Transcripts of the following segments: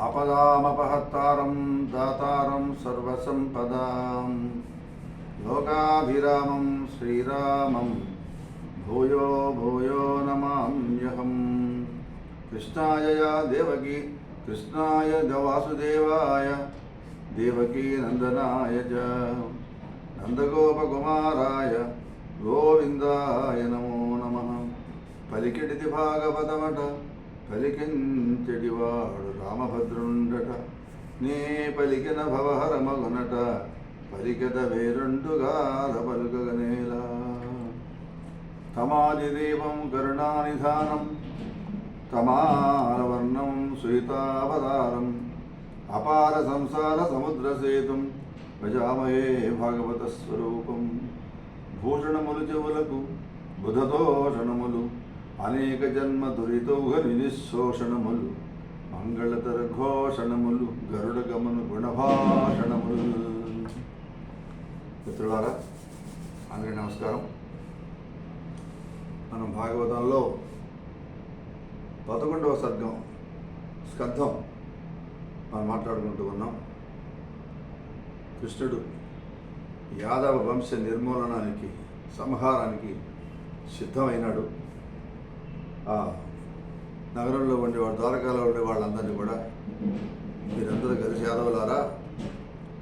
ఆపదామపహత్తారం దాతారం సర్వసంపదాం. లోకాభిరామం శ్రీరామం భూయో భూయో నమామ్యహం. కృష్ణాయ దేవకి కృష్ణాయ చ వాసుదేవాయ దేవకీ నందనాయ చ నందగోపకుమారాయ గోవిందాయ నమో నమ. పలికిడిది భాగవతమట పలికించెడివాడు రామభద్రుండట. నే పలికిన భవహరమగునట. పలికద వేరుండుగా పలుకగనేలా తమాదిదేవం కరుణానిధానం. తమారవర్ణం సుహితావతారం అపార సంసార సముద్ర సేతుం. భజామహే భాగవత స్వరూపం. భూషణములు చెవులకు బుధదోషణములు అనేక జన్మ దురితౌఘని నిశోషణములు మంగళతర ఘోషణములు గరుడ గమను గుణభాషణములు. మిత్రులారా అందరికీ నమస్కారం. మనం భాగవతంలో పదకొండవ సర్గం స్కంధం మనం మాట్లాడుకుంటూ ఉన్నాం. కృష్ణుడు యాదవ వంశ నిర్మూలనానికి సంహారానికి సిద్ధమైనాడు. నగరంలో ఉండేవాడు ద్వారకాలో ఉండే వాళ్ళందరినీ కూడా మీరందరూ కలిసి యాదవులారా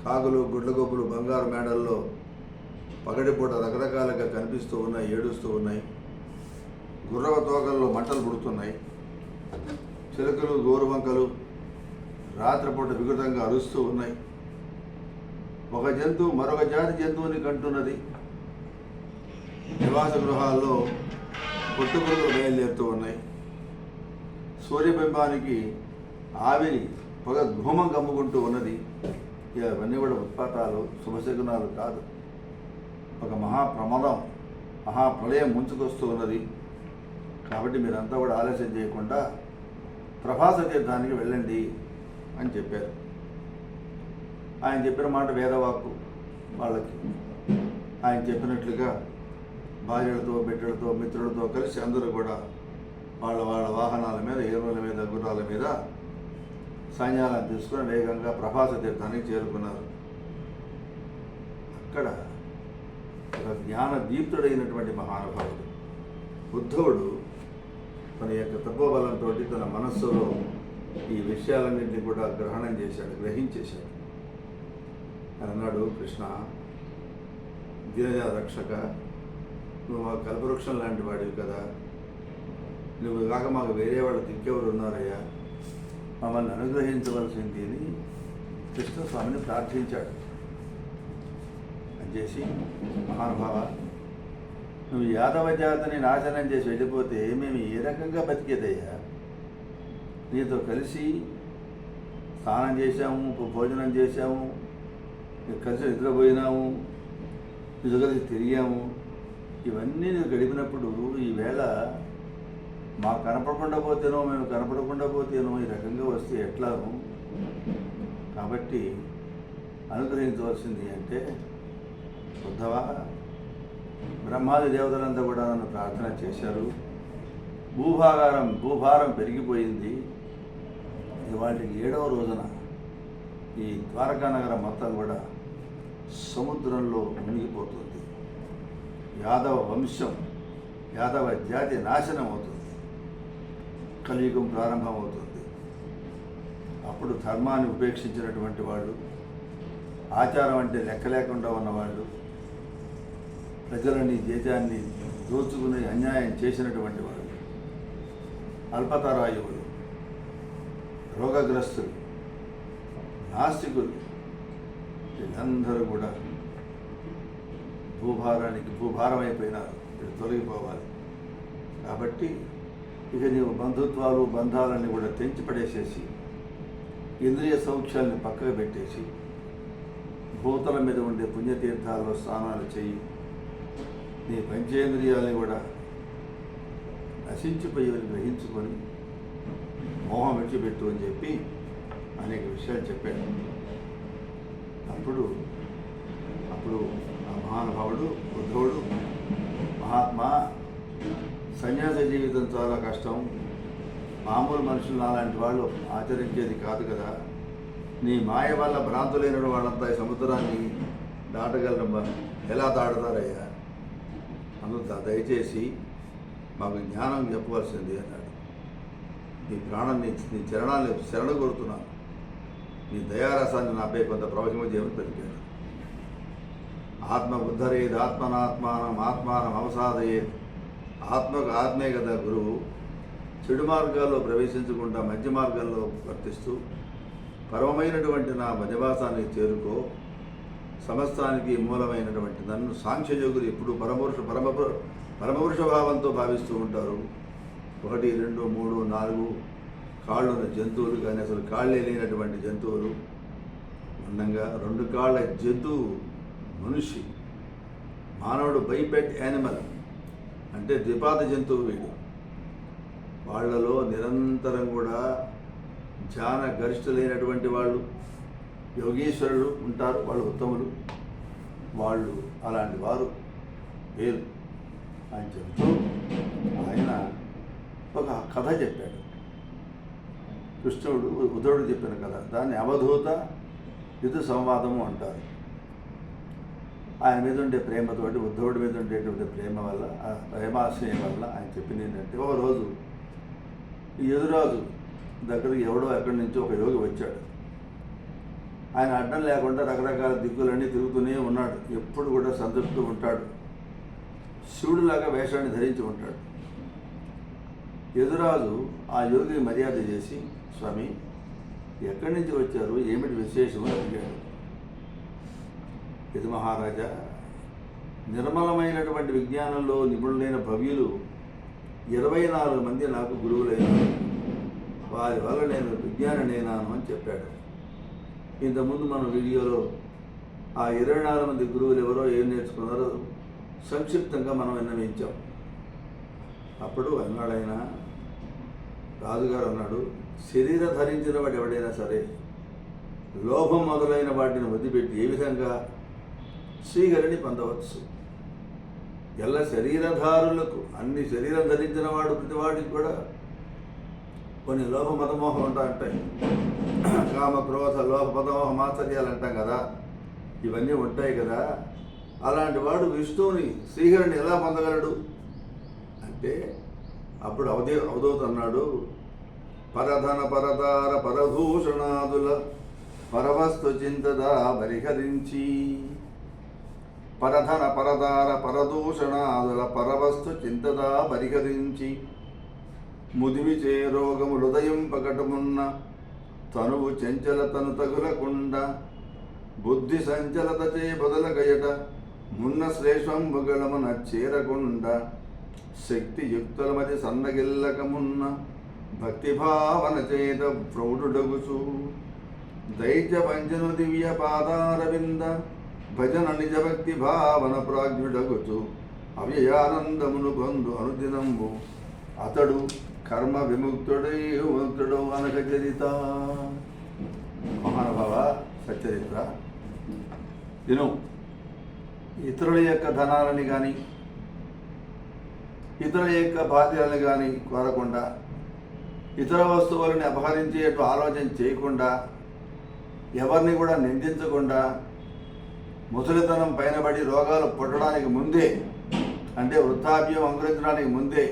కాకులు గుడ్లగొబ్బులు బంగారు మేడల్లో పగడిపూట రకరకాలుగా కనిపిస్తూ ఉన్నాయి ఏడుస్తూ ఉన్నాయి. గుర్రవ తోకల్లో మంటలు పుడుతున్నాయి. చిలుకలు గోరువంకలు రాత్రిపూట వికృతంగా అరుస్తూ ఉన్నాయి. ఒక జంతువు మరొక జాతి జంతువుని కంటున్నది. నివాస గృహాల్లో పుట్టుకలు బయలుదేరుతూ ఉన్నాయి. సూర్యబింబానికి ఆవిరి పొగ ధూమం కమ్ముకుంటూ ఉన్నది. ఇవన్నీ కూడా ఉత్పాతాలు శుభశకునాలు కాదు. ఒక మహాప్రమాదం మహాప్రళయం ముంచుకొస్తూ ఉన్నది. కాబట్టి మీరంతా కూడా ఆలస్యం చేయకుండా ప్రభాస తీర్థానికి వెళ్ళండి అని చెప్పారు. ఆయన చెప్పిన మాట వేదవాక్కు వాళ్ళకి. ఆయన చెప్పినట్లుగా భార్యలతో బిడ్డలతో మిత్రులతో కలిసి అందరూ కూడా వాళ్ళ వాళ్ళ వాహనాల మీద ఏనుల మీద గుర్రాల మీద సైన్యాలను తీసుకుని వేగంగా ప్రభాస తీర్థానికి చేరుకున్నారు. అక్కడ ఒక జ్ఞాన దీప్తుడైనటువంటి మహానుభావుడు ఉద్ధవుడు తన యొక్క తత్వబలంతో తన మనస్సులో ఈ విషయాలన్నింటినీ కూడా గ్రహణం చేశాడు గ్రహించేశాడు. అన్నాడు కృష్ణ దినజ రక్షక నువ్వు మాకు కల్పవృక్షం లాంటి వాడివి కదా. నువ్వు కాక మాకు వేరే వాళ్ళు దిక్కెవరు ఉన్నారయ్యా? మమ్మల్ని అనుగ్రహించవలసింది అని కృష్ణస్వామిని ప్రార్థించాడు. అని చేసి మహానుభావ నువ్వు యాదవ జాతిని నాశనం చేసి వెళ్ళిపోతే మేము ఏ రకంగా బతికేదయ్యా? నీతో కలిసి స్నానం చేశాము భోజనం చేశాము కలిసి నిద్రపోయినాము నీతో కలిసి తిరిగాము. ఇవన్నీ నేను గడిపినప్పుడు ఈవేళ మాకు కనపడకుండా పోతేనో మేము కనపడకుండా పోతేనో ఈ రకంగా వస్తే ఎట్లాను. కాబట్టి అనుగ్రహించవలసింది అంటే ఉద్ధవా బ్రహ్మాది దేవతలంతా కూడా నన్ను ప్రార్థన చేశారు. భూభాగారం భూభారం పెరిగిపోయింది. ఇవాటికి ఏడవ రోజున ఈ ద్వారకా నగరం మొత్తం కూడా సముద్రంలో మునిగిపోతుంది. యాదవ వంశం యాదవ జాతి నాశనం అవుతుంది కలియుగం ప్రారంభమవుతుంది. అప్పుడు ధర్మాన్ని ఉపేక్షించినటువంటి వాళ్ళు ఆచారం అంటే లెక్క లేకుండా ఉన్నవాళ్ళు ప్రజలని దేశాన్ని దోచుకుని అన్యాయం చేసినటువంటి వాళ్ళు అల్పతరాయువులు రోగగ్రస్తులు నాస్తికులు వీళ్ళందరూ కూడా భూభారానికి భూభారం అయిపోయినారు తొలగిపోవాలి. కాబట్టి ఇక నీవు బంధుత్వాలు బంధాలన్నీ కూడా తెంచి పడేసేసి ఇంద్రియ సౌఖ్యాలను పక్కకు పెట్టేసి భూతల మీద ఉండే పుణ్యతీర్థాల్లో స్నానాలు చేయి. నీ పంచేంద్రియాలని కూడా నశించిపోయేవని గ్రహించుకొని మోహం విడిచిపెట్టు అని చెప్పి అనేక విషయాలు చెప్పాడు అప్పుడు అప్పుడు మహానుభావుడు బుద్ధుడు మహాత్మా సన్యాస జీవితం చాలా కష్టం. మామూలు మనుషులు నాలాంటి వాళ్ళు ఆచరించేది కాదు కదా. నీ మాయ వల్ల భ్రాంతులైన వాళ్ళంతా ఈ సముద్రాన్ని దాటగలరమ్మా. ఎలా దాటుతారయ్యా? అందుకు దయచేసి మాకు జ్ఞానం చెప్పవలసింది అన్నాడు. నీ ప్రాణం నీ చరణాన్ని శరణ కోరుతున్నాను. నీ దయారసాన్ని నాపై కొంత ప్రవచనం చేయమని పెరిగాడు. ఆత్మ ఉద్ధరేది ఆత్మనాత్మానం ఆత్మానం అవసాదయేది ఆత్మకు ఆత్మే కదా గురువు. చెడు మార్గాల్లో ప్రవేశించకుండా మధ్య మార్గాల్లో వర్తిస్తూ పరమమైనటువంటి నా మధ్యవాసాన్ని చేరుకో. సమస్తానికి మూలమైనటువంటి నన్ను సాంఖ్యయోగులు ఎప్పుడు పరమపురుష పరమ పరమపురుష భావంతో భావిస్తూ ఉంటారు. ఒకటి రెండు మూడు నాలుగు కాళ్ళున్న జంతువులు కానీ అసలు కాళ్ళే లేనటువంటి జంతువులు. అందంగా రెండు కాళ్ళ జంతువు మనిషి మానవుడు బైపెట్ యానిమల్ అంటే ద్విపాద జంతువు వీడు. వాళ్ళలో నిరంతరం కూడా ధ్యాన గరిష్ఠులైనటువంటి వాళ్ళు యోగీశ్వరులు ఉంటారు వాళ్ళు ఉత్తములు. వాళ్ళు అలాంటి వారు వేరు. అని చెబుతూ ఆయన ఒక కథ చెప్పాడు. కృష్ణుడు ఉద్ధవుడు చెప్పిన కథ. దాన్ని అవధూత యుద్ధ సంవాదము అంటారు. ఆయన మీద ఉండే ప్రేమతోటి ఉద్ధవుడి మీద ఉండేటువంటి ప్రేమ వల్ల ఆ ప్రేమాశ్రయం వల్ల ఆయన చెప్పింది ఏంటంటే ఒక రోజు ఎదురాజు దగ్గరికి ఎవడో ఎక్కడి నుంచి ఒక యోగి వచ్చాడు. ఆయన అడ్డం లేకుండా రకరకాల దిక్కులన్నీ తిరుగుతూనే ఉన్నాడు. ఎప్పుడు కూడా సంతృప్తూ ఉంటాడు. శివుడిలాగా వేషాన్ని ధరించి ఉంటాడు. ఎదురాజు ఆ యోగికి మర్యాద చేసి స్వామి ఎక్కడి నుంచి వచ్చారు? ఏమిటి విశేషం? అని అడిగాడు. ఇది మహారాజా నిర్మలమైనటువంటి విజ్ఞానంలో నిపుణులైన భవ్యులు ఇరవై నాలుగు మంది నాకు గురువులైనారు. వారి వల్ల నేను విజ్ఞాననేనాను అని చెప్పాడు. ఇంతకుముందు మన వీడియోలో ఆ ఇరవై నాలుగు మంది గురువులు ఎవరో ఏం నేర్చుకున్నారో సంక్షిప్తంగా మనం విన్నవించాం. అప్పుడు అన్నాడైనా రాజుగారు అన్నాడు శరీర ధరించిన వాడు ఎవడైనా సరే లోభం మొదలైన వాటిని వదిలిపెట్టి ఏ విధంగా శ్రీహరిని పొందవచ్చు. ఎల్ల శరీరధారులకు అన్ని శరీరం ధరించిన వాడు ప్రతివాడికి కూడా కొన్ని లోభ మతమోహం ఉంటా ఉంటాయి. కామ క్రోధ లోభ మతమోహ మాత్సర్యాలు అంటాం కదా. ఇవన్నీ ఉంటాయి కదా. అలాంటి వాడు విష్ణువుని శ్రీహరిని ఎలా పొందగలడు? అంటే అప్పుడు అవధి అవధూత పరధన పరదార పరభూషణాదుల పరవస్తు చింతదా పరిహరించి పరధన పరదార పరదూషణాదుల పరవస్తు చింతదా పరిహరించి ముదివిచే రోగము హృదయం పకటమున్న తనువు చెంచల తను తగులకుండా బుద్ధి సంచలత చే బదులగయట మున్న శ్రేష్ఠంబుగళమున చేరకుండా శక్తి యుక్తులమది సన్నగిల్లకమున్న భక్తిభావన చేత ప్రౌఢుడగుచు దైత్య పంచను దివ్య పాదారవింద భజన నిజ భక్తి భావన ప్రాజ్ఞుడగుచు. అవ్యయానందమును పొందు అనుదినంబు అతడు కర్మ విముక్తుడై ముక్తుడు అనక చరిత. మహానుభావ సచ్చరిత్ర. విను. ఇతరుల యొక్క ధనాలని కానీ ఇతరుల యొక్క బాధ్యతలను కానీ కోరకుండా ఇతర వస్తువులని అపహరించేట్టు ఆలోచన చేయకుండా ఎవరిని కూడా నిందించకుండా ముసలితనం పైన పడి రోగాలు పుట్టడానికి ముందే అంటే వృద్ధాప్యం అంకురించడానికి ముందే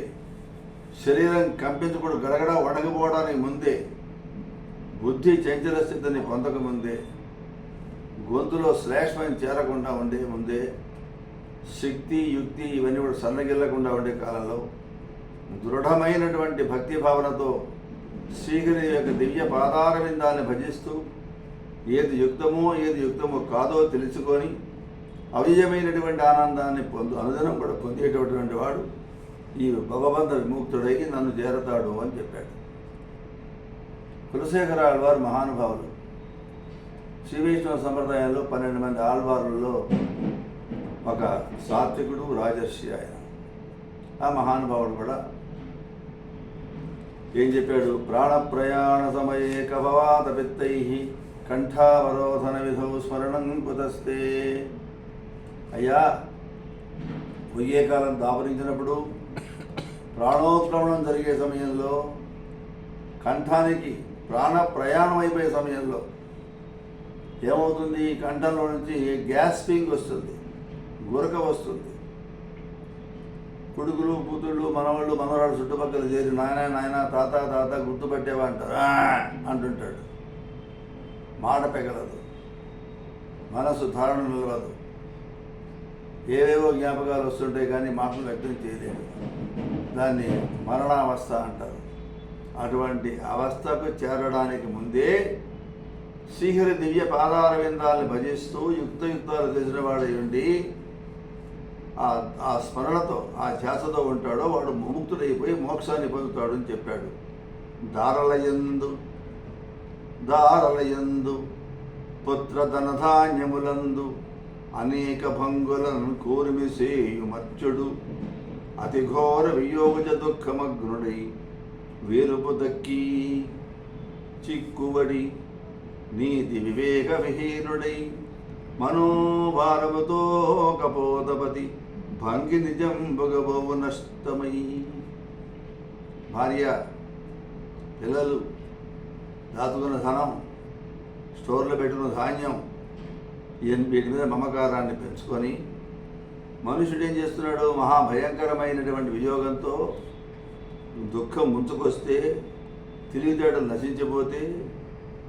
శరీరం కంపించకూడదు గడగడ వడకపోవడానికి ముందే బుద్ధి చంచల స్థితిని పొందకముందే గొంతులో శ్లేష్మం చేరకుండా ఉండే ముందే శక్తి యుక్తి ఇవన్నీ కూడా సన్నగిల్లకుండా ఉండే కాలంలో దృఢమైనటువంటి భక్తి భావనతో శ్రీహరి యొక్క దివ్య పాదారవిందాన్ని భజిస్తూ ఏది యుక్తమో ఏది యుక్తమో కాదో తెలుసుకొని అవ్యయమైనటువంటి ఆనందాన్ని పొందు అనుదినం కూడా పొందేటటువంటి వాడు ఈ భగవంత విముక్తుడై నన్ను చేరతాడు అని చెప్పాడు. కులశేఖర ఆళ్వారు మహానుభావులు. శ్రీ వైష్ణవ సంప్రదాయంలో పన్నెండు మంది ఆళ్వారుల్లో ఒక సాత్వికుడు రాజర్షి ఆయన. ఆ మహానుభావుడు కూడా ఏం చెప్పాడు? ప్రాణ ప్రయాణ సమయే కభవాత పిత్తై కంఠావరోధన విధౌ స్మరణం కుతస్తే. అయ్యా పొయ్యే కాలం దాపరించినప్పుడు ప్రాణోత్క్రమణం జరిగే సమయంలో కంఠానికి ప్రాణ ప్రయాణం అయిపోయే సమయంలో ఏమవుతుంది? కంఠంలో నుంచి గ్యాస్పింగ్ వస్తుంది గురక వస్తుంది. కొడుకులు కూతుళ్ళు మనవాళ్ళు మనవరాళ్ళు చుట్టుపక్కల చేరి నాయన నాయన తాత తాత గుర్తుపట్టేవా అంటారు. అంటుంటాడు. మాట పెగలదు. మనసు ధారణ నిలవదు ఏవేవో జ్ఞాపకాలు వస్తుంటాయి కానీ మాటలు వ్యక్తం చేయలేదు. దాన్ని మరణావస్థ అంటారు. అటువంటి అవస్థకు చేరడానికి ముందే శ్రీహరి దివ్య పాదారవిందాలను భజిస్తూ యుక్తయుక్తాలు తెలిసిన వాడై ఉండి ఆ ఆ స్మరణతో ఆ ధ్యాసతో ఉంటాడో వాడు ముముక్తుడైపోయి మోక్షాన్ని పొందుతాడు అని చెప్పాడు దారలయందు దారలయందు పుత్రధనధాన్యములందు అనేక భంగులను కోరిమి సేయుమర్చుడు అతి ఘోర వియోగజ దుఃఖమగ్నుడై వేరుపు దక్కి చిక్కుబడి నీతి వివేక విహీనుడై మనోభారముతో కపోతపతి భంగి నిజం భగబోవు నష్టమై. భార్య పిల్లలు దాచుకున్న ధనం స్టోర్లో పెట్టుకున్న ధాన్యం వీటి మీద మమకారాన్ని పెంచుకొని మనుషుడు ఏం చేస్తున్నాడు? మహాభయంకరమైనటువంటి వియోగంతో దుఃఖం ముంచుకొస్తే తెలివితేటలు నశించిపోతే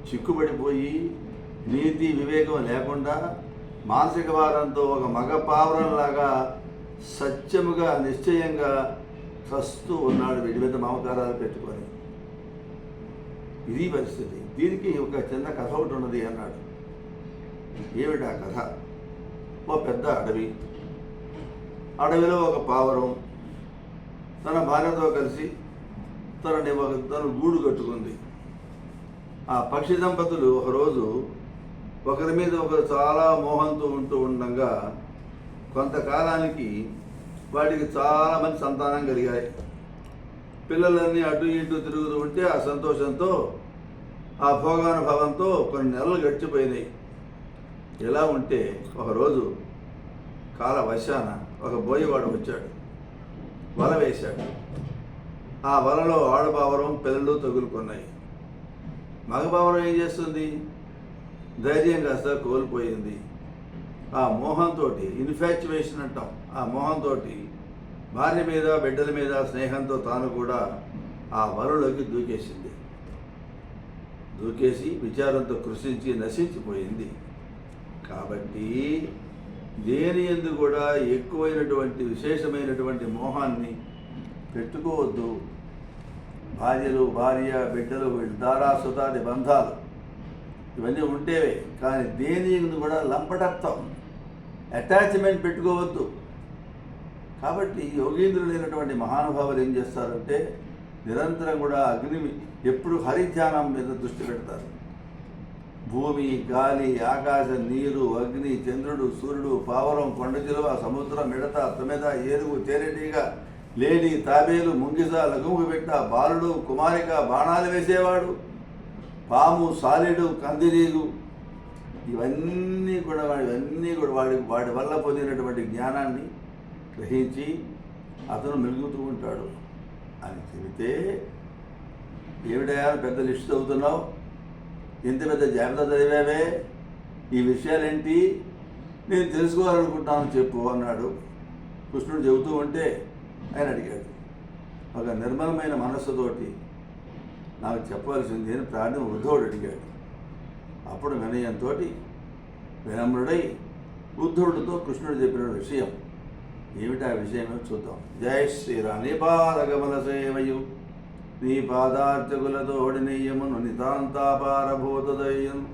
చిక్కుబడిపోయి నీతి వివేకం లేకుండా మానసిక భారంతో ఒక మగ పావురంలాగా సత్యముగా నిశ్చయంగా చస్తూ ఉన్నాడు వీటి మీద మమకారాలు పెట్టుకొని. ఇది పరిస్థితి. దీనికి ఒక చిన్న కథ ఒకటి ఉన్నది అన్నాడు. ఏమిటి ఆ కథ? ఓ పెద్ద అడవి. అడవిలో ఒక పావురం తన భార్యతో కలిసి తనని ఒక తను గూడు కట్టుకుంది. ఆ పక్షి దంపతులు ఒకరోజు ఒకరి మీద ఒకరు చాలా మోహంతో ఉంటూ ఉండగా కొంతకాలానికి వాటికి చాలా మంది సంతానం కలిగాయి. పిల్లలన్నీ అటు ఇటు తిరుగుతూ ఉంటే ఆ సంతోషంతో ఆ భోగానుభవంతో కొన్ని నెలలు గడిచిపోయినాయి. ఇలా ఉంటే ఒకరోజు కాల వశాన ఒక బోయవాడు వచ్చాడు. వల వేశాడు. ఆ వలలో ఆడబావరం పిల్లలు తగులుకున్నాయి. మగబావరం ఏం చేస్తుంది? ధైర్యం కాస్త కోల్పోయింది. ఆ మోహంతో ఇన్ఫాచ్యువేషన్ అంటాం. ఆ మోహంతో భార్య మీద బిడ్డల మీద స్నేహంతో తాను కూడా ఆ వరలోకి దూకేసింది. దూకేసి విచారంతో కృషించి నశించిపోయింది. కాబట్టి దేని ఎందు కూడా ఎక్కువైనటువంటి విశేషమైనటువంటి మోహాన్ని పెట్టుకోవద్దు. భార్యలు భార్య బిడ్డలు వీళ్ళ దారా సుతాది బంధాలు ఇవన్నీ ఉంటేవే. కానీ దేని ఎందు కూడా లంపటత్వం అటాచ్మెంట్ పెట్టుకోవద్దు. కాబట్టి యోగీంద్రులైనటువంటి మహానుభావులు ఏం చేస్తారంటే నిరంతరం కూడా అగ్ని ఎప్పుడు హరిధ్యానం మీద దృష్టి పెడతారు. భూమి గాలి ఆకాశం నీరు అగ్ని చంద్రుడు సూర్యుడు పావరం కొండచిలువ సముద్రం మిడత తుమెద ఏనుగు తేనెటీగ లేడి తాబేలు ముంగిస లఘుము పెట్ట బాలుడు కుమారిక బాణాలు వేసేవాడు పాము సాలిడు కందిరీగు ఇవన్నీ కూడా ఇవన్నీ కూడా వాడి వాడి వల్ల పొందినటువంటి జ్ఞానాన్ని గ్రహించి అతను మెలుగుతూ ఉంటాడు. అని చెబితే ఏమిటయా పెద్ద లిస్ట్ చదువుతున్నావు? ఇంత పెద్ద జాబితా చదివావే? ఈ విషయాలేంటి? నేను తెలుసుకోవాలనుకుంటాను చెప్పు అన్నాడు. కృష్ణుడు చెబుతూ ఉంటే ఆయన అడిగాడు. ఒక నిర్మలమైన మనస్సుతోటి నాకు చెప్పవలసింది అని ప్రాణం ఉద్ధవుడు అడిగాడు. అప్పుడు వినయంతో వినమ్రుడై బుద్ధుడితో కృష్ణుడు చెప్పిన విషయం ఏమిటా ఆ విషయమో చూద్దాం. జై శ్రీరామ్. నీ పాదగమల సేవయు. నీ పాదార్చకులతోడి నెయ్యమును నితాంతాపారభూతదయ్యం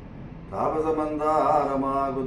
తాపసమందారమాకు